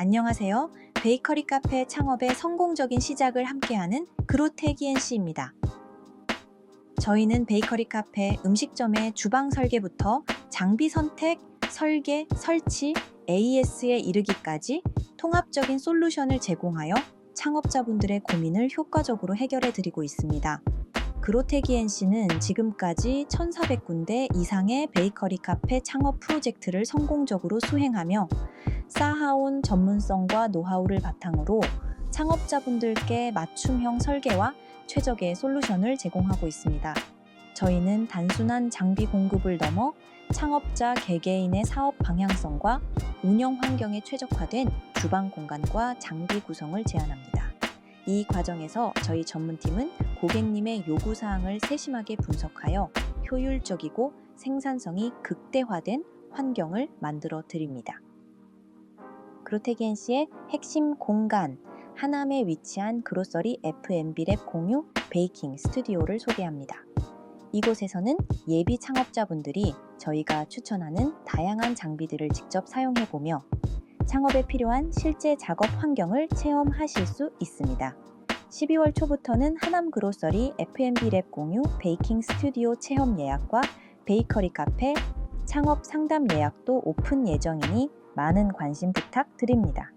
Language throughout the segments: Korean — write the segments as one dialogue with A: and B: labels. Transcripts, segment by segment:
A: 안녕하세요. 베이커리 카페 창업의 성공적인 시작을 함께하는 그로테기엔 씨입니다. 저희는 베이커리 카페 음식점의 주방 설계부터 장비 선택, 설계, 설치, AS에 이르기까지 통합적인 솔루션을 제공하여 창업자분들의 고민을 효과적으로 해결해 드리고 있습니다. 그로테기엔 씨는 지금까지 1,400군데 이상의 베이커리 카페 창업 프로젝트를 성공적으로 수행하며 쌓아온 전문성과 노하우를 바탕으로 창업자분들께 맞춤형 설계와 최적의 솔루션을 제공하고 있습니다. 저희는 단순한 장비 공급을 넘어 창업자 개개인의 사업 방향성과 운영 환경에 최적화된 주방 공간과 장비 구성을 제안합니다. 이 과정에서 저희 전문팀은 고객님의 요구 사항을 세심하게 분석하여 효율적이고 생산성이 극대화된 환경을 만들어 드립니다. 그로테기엔 씨의 핵심 공간, 하남에 위치한 그로서리 F&B 랩 공유 베이킹 스튜디오를 소개합니다. 이곳에서는 예비 창업자분들이 저희가 추천하는 다양한 장비들을 직접 사용해 보며 창업에 필요한 실제 작업 환경을 체험하실 수 있습니다. 12월 초부터는 하남 그로서리 F&B 랩 공유 베이킹 스튜디오 체험 예약과 베이커리 카페 창업 상담 예약도 오픈 예정이니 많은 관심 부탁드립니다.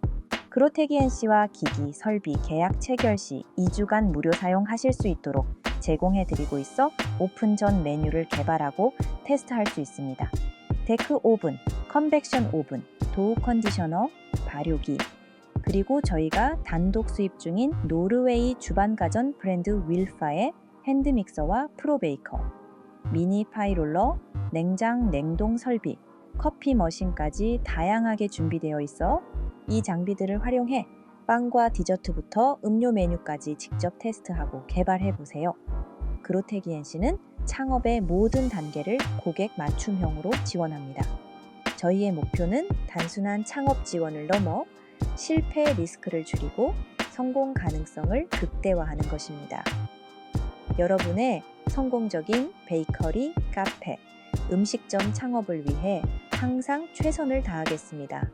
A: 그로테기엔 씨와 기기, 설비, 계약 체결 시 2주간 무료 사용하실 수 있도록 제공해 드리고 있어 오픈 전 메뉴를 개발하고 테스트할 수 있습니다. 데크 오븐, 컨벡션 오븐, 도우 컨디셔너, 발효기, 그리고 저희가 단독 수입 중인 노르웨이 주반 가전 브랜드 윌파의 핸드 믹서와 프로베이커, 미니 파이롤러, 냉장 냉동 설비, 커피 머신까지 다양하게 준비되어 있어 이 장비들을 활용해 빵과 디저트부터 음료 메뉴까지 직접 테스트하고 개발해 보세요. 그로테기 엔 씨는 창업의 모든 단계를 고객 맞춤형으로 지원합니다. 저희의 목표는 단순한 창업 지원을 넘어 실패 리스크를 줄이고 성공 가능성을 극대화하는 것입니다. 여러분의 성공적인 베이커리, 카페, 음식점 창업을 위해 항상 최선을 다하겠습니다.